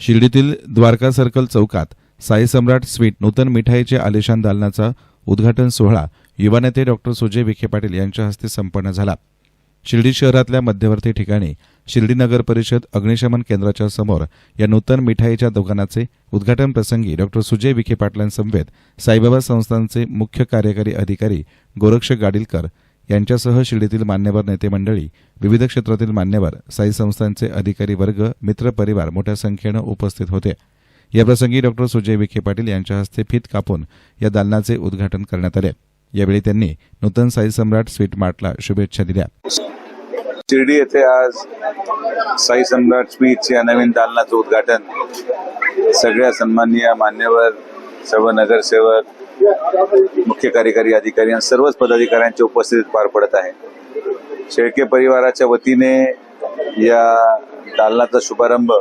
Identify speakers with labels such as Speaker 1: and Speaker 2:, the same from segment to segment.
Speaker 1: शिर्डीतील Dwarka circle चौकात साई सम्राट sweet नूतन मिठाईचे आलिशान दालनाचा उद्घाटन सोहळा युवा नेते डॉक्टर सुजय विखे पाटील यांच्या हस्ते संपन्न झाला. शिर्डी शहरातल्या मध्यवर्ती ठिकाणी शिर्डी नगर परिषद अग्निशमन केंद्राच्या समोर या नूतन मिठाईच्या दुकानाचे उद्घाटन प्रसंगी डॉक्टर सुजय विखे पाटलांसमवेत साईबाबा संस्थांचे मुख्य कार्यकारी अधिकारी गोरक्ष गाडीलकर यांच्यासह शिर्डीतील मान्यवर नेते मंडळी विविध क्षेत्रातील मान्यवर साई संस्थांचे अधिकारी वर्ग मित्र परिवार मोठ्या संख्येनं उपस्थित होते. याप्रसंगी डॉक्टर सुजय विखे पाटील यांच्या हस्ते फीत कापून या दालनाचे उद्घाटन करण्यात आले. यावेळी त्यांनी नूतन साई सम्राट स्वीट मार्टला शुभेच्छा दिल्या.
Speaker 2: शिर्डी येथे आज साई सम्राट स्वीट्स या नवीन दालनाचं उद्घाटन सगळ्या सन्माननीय मान्यवर सर्व नगरसेवक मुख्य कार्यकारी अधिकारी आणि सर्वच पदाधिकाऱ्यांच्या उपस्थितीत पार पडत आहे. शेळके परिवाराच्या वतीने या दालनाचा शुभारंभ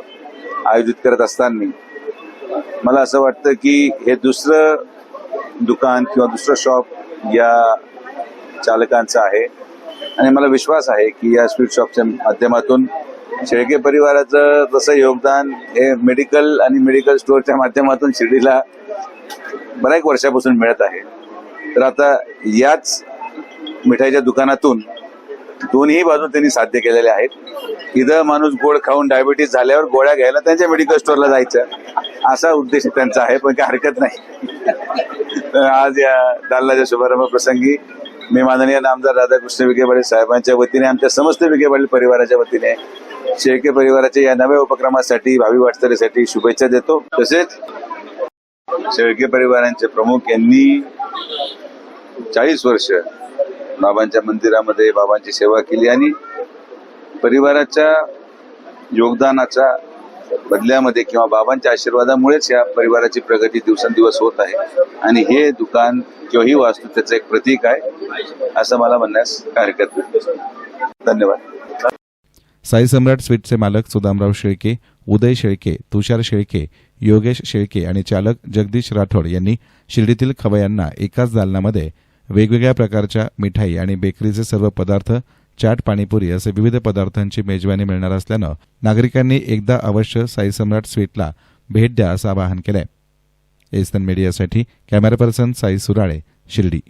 Speaker 2: आयोजित करत असताना मला असं वाटतं की हे दुसरं दुकान किंवा दुसरं शॉप या चालकांचं आहे. आणि मला विश्वास आहे की या स्वीट शॉपच्या माध्यमातून शेळके परिवाराचं तसं योगदान हे मेडिकल आणि मेडिकल स्टोअरच्या माध्यमातून शिर्डीला बऱ्याच वर्षापासून मिळत आहे. तर आता याच मिठाईच्या दुकानातून दोन्ही बाजू त्यांनी साध्य केलेले आहेत. इथं माणूस गोड खाऊन डायबिटीस झाल्यावर गोळ्या घ्यायला त्यांच्या मेडिकल स्टोअरला जायचं. असा उद्देश त्यांचा आहे पण काही हरकत नाही. तर आज या दालनाच्या शुभारंभ प्रसंगी मी माननीय नामदार राधाकृष्ण विखे पाटील साहेबांच्या वतीने आमच्या समस्त विखे पाटील परिवाराच्या वतीने शेळके परिवाराच्या या नव्या उपक्रमासाठी भावी वाटचालीसाठी शुभेच्छा देतो. तसेच शेळके परिवारांचे प्रमुख यांनी चाळीस वर्ष बाबांच्या मंदिरामध्ये बाबांची सेवा केली आणि परिवाराच्या योगदानाच्या बदल्यामध्ये किंवा बाबांच्या आशीर्वादामुळेच या परिवाराची प्रगती दिवसेंदिवस होत आहे. आणि हे दुकान किंवा ही वास्तू त्याचं एक प्रतीक आहे असं मला म्हणण्यास काय हरकत नाही. धन्यवाद.
Speaker 1: साई सम्राट स्वीटचे मालक सुदामराव शेळके उदय शेळके तुषार शेळके योगेश शेळके आणि चालक जगदीश राठोड यांनी शिर्डीतील खवयांना एकाच दालनामध्ये वेगवेगळ्या प्रकारच्या मिठाई आणि बेकरीचे सर्व पदार्थ चाट पाणीपुरी असे विविध पदार्थांची मेजवानी मिळणार असल्यानं नागरिकांनी एकदा अवश्य साईसम्राट स्वीटला भेट द्या असं आवाहन केलंय. एसन मीडियासाठी कॅमेरा पर्सन साई सुराळे शिर्डी.